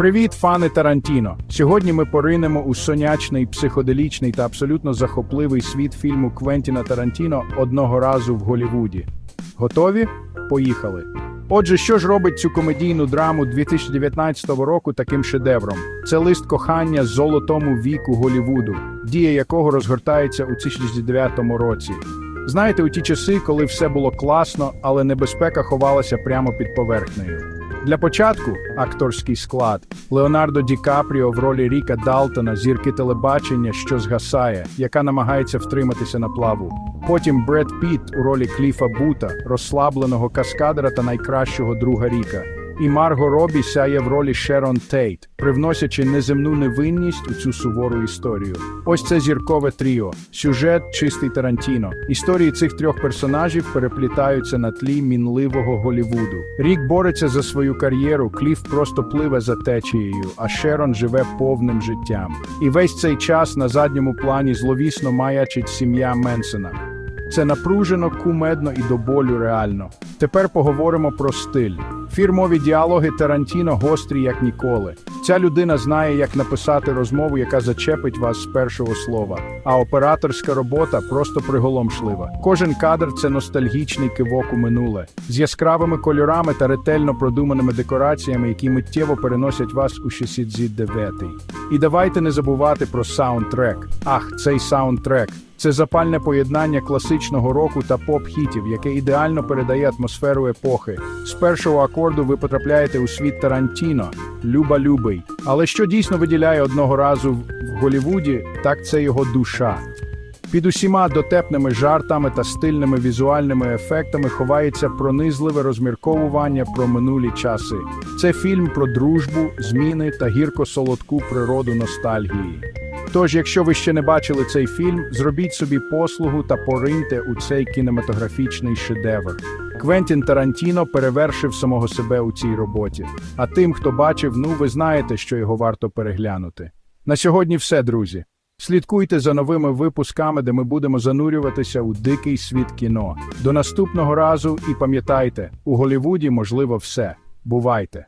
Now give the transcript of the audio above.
Привіт, фани Тарантіно! Сьогодні ми поринемо у сонячний, психоделічний та абсолютно захопливий світ фільму Квентіна Тарантіно одного разу в Голлівуді. Готові? Поїхали! Отже, що ж робить цю комедійну драму 2019 року таким шедевром? Це лист кохання золотому віку Голлівуду, дія якого розгортається у 2009 році. Знаєте, у ті часи, коли все було класно, але небезпека ховалася прямо під поверхнею. Для початку акторський склад Леонардо Ді Капріо в ролі Ріка Далтона, зірки телебачення, що згасає, яка намагається втриматися на плаву. Потім Бред Піт у ролі Кліфа Бута, розслабленого каскадера та найкращого друга Ріка. І Марго Робі сяє в ролі Шерон Тейт, привносячи неземну невинність у цю сувору історію. Ось це зіркове тріо, сюжет чистий Тарантіно. Історії цих трьох персонажів переплітаються на тлі мінливого Голівуду. Рік бореться за свою кар'єру, Кліф просто пливе за течією, а Шерон живе повним життям. І весь цей час на задньому плані зловісно маячить сім'я Менсена. Це напружено, кумедно і до болю реально. Тепер поговоримо про стиль. Фірмові діалоги Тарантіно гострі як ніколи. Ця людина знає, як написати розмову, яка зачепить вас з першого слова. А операторська робота просто приголомшлива. Кожен кадр це ностальгічний кивок у минуле з яскравими кольорами та ретельно продуманими декораціями, які миттєво переносять вас у 69 І давайте не забувати про саундтрек. Ах, цей саундтрек. Це запальне поєднання класичного року та поп-хітів, яке ідеально передає атмосферу епохи. З першого акорду ви потрапляєте у світ Тарантіно, Люба Любий. Але що дійсно виділяє одного разу в Голівуді, так це його душа. Під усіма дотепними жартами та стильними візуальними ефектами ховається пронизливе розмірковування про минулі часи. Це фільм про дружбу, зміни та гірко-солодку природу ностальгії. Тож, якщо ви ще не бачили цей фільм, зробіть собі послугу та пориньте у цей кінематографічний шедевр. Квентін Тарантіно перевершив самого себе у цій роботі. А тим, хто бачив, ну ви знаєте, що його варто переглянути. На сьогодні все, друзі. Слідкуйте за новими випусками, де ми будемо занурюватися у дикий світ кіно. До наступного разу і пам'ятайте, у Голівуді можливо все. Бувайте!